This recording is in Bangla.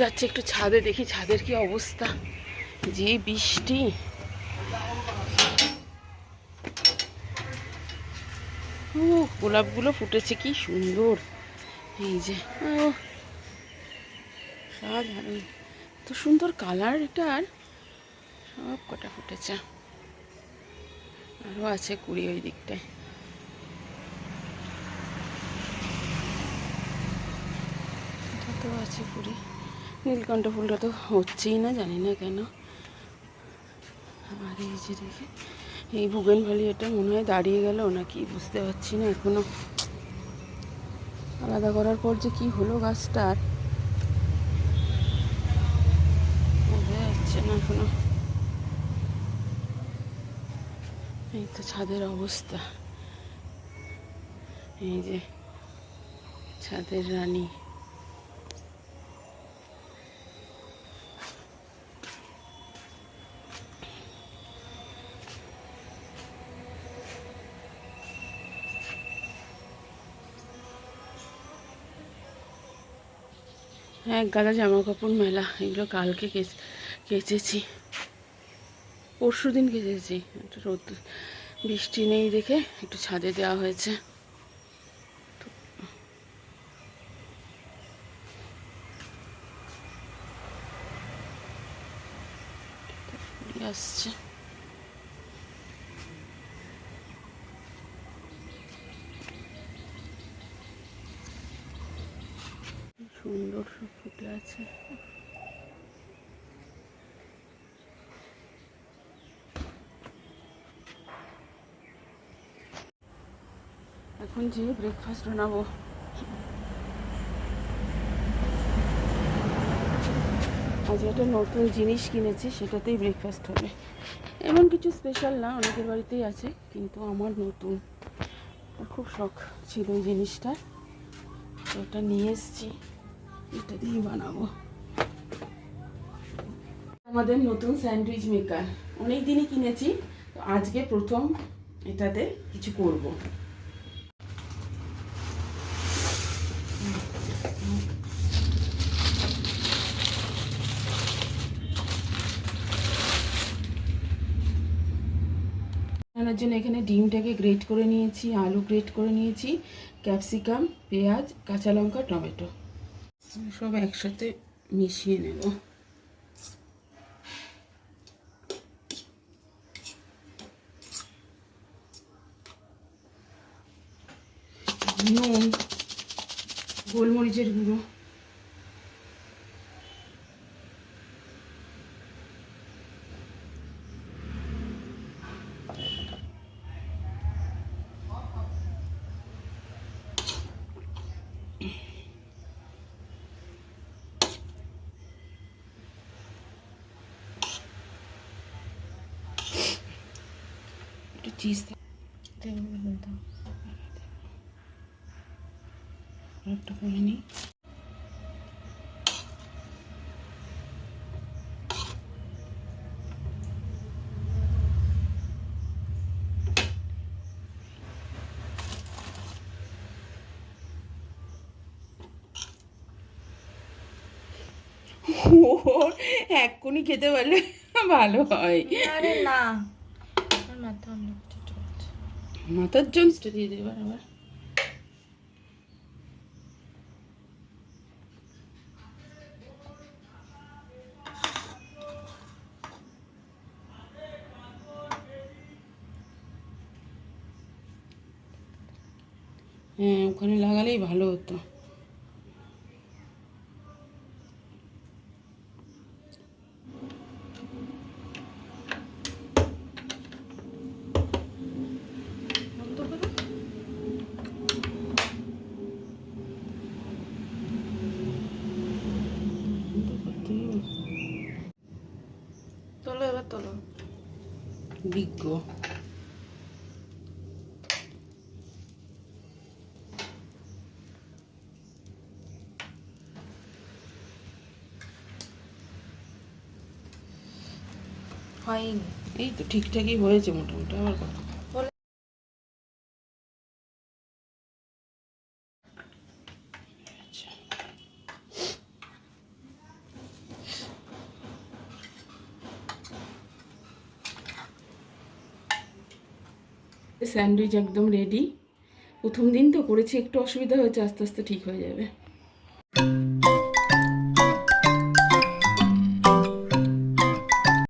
যাচ্ছে একটু ছাদে, দেখি ছাদের কি অবস্থা। যে বৃষ্টি। ও গোলাপগুলো ফুটেছে, কি সুন্দর। এই যে ও সাধারণ তো সুন্দর কালার এটার সব কটা ফুটেছে। আরও আছে কুড়ি ওই দিকটায়। তো আছে কুড়ি। নীলকণ্ঠ ফুলটা তো হচ্ছেই না, জানি না কেন। আর এই যে দেখি, এই ভ্যালি এটা মনে হয় দাঁড়িয়ে গেল নাকি বুঝতে পারছি না এখনও। আলাদা করার পর যে কি হলো গাছটার বোঝা যাচ্ছে না এখনও। এই তো ছাদের অবস্থা। এই যে ছাদের রানী। এক গাদা জামা কাপড় মেলা, এগুলো কালকে কেচ- কেচেছি। পরশু দিন কেচেছি। একটু রোদ, বৃষ্টি নেই দেখে একটু ছাদে দেওয়া হয়েছে। আসছে। সুন্দর সব ফুটে আছে। এখন যে ব্রেকফাস্ট বানাবো। আজ একটা নতুন জিনিস কিনেছি, সেটাতেই ব্রেকফাস্ট হবে। এমন কিছু স্পেশাল না, অনেকের বাড়িতেই আছে, কিন্তু আমার নতুন। খুব শখ ছিল এই জিনিসটার তো ওটা নিয়ে এসেছি। এটা দিয়েই বানাবো। আমাদের নতুন স্যান্ডউইচ মেকার। অনেক দিনই কিনেছি, তো আজকে প্রথম এটাতে কিছু করব। রান্নার জন্য এখানে ডিমটাকে গ্রেট করে নিয়েছি, আলু গ্রেট করে নিয়েছি, ক্যাপসিকাম, পেঁয়াজ, কাঁচা লঙ্কা, টমেটো। সব একসাথে মিশিয়ে নেব। নুন গোলমরিচের গুঁড়ো। একটু চিজ একটা করে নিই ও এক্ষুনি খেতে পারলে ভালো হয়। আরে না মাথা আছে। মাথার জন্সটা দিয়ে দেবার আবার। হ্যাঁ ওখানে লাগালেই ভালো হতো। বিজ্ঞ হয়নি। এই তো ঠিকঠাকই হয়েছে মোটামুটি আবার কথা। স্যান্ডউইচ একদম রেডি প্রথম দিন তো করেছি, একটু অসুবিধা হয়েছে, আস্তে আস্তে ঠিক হয়ে যাবে।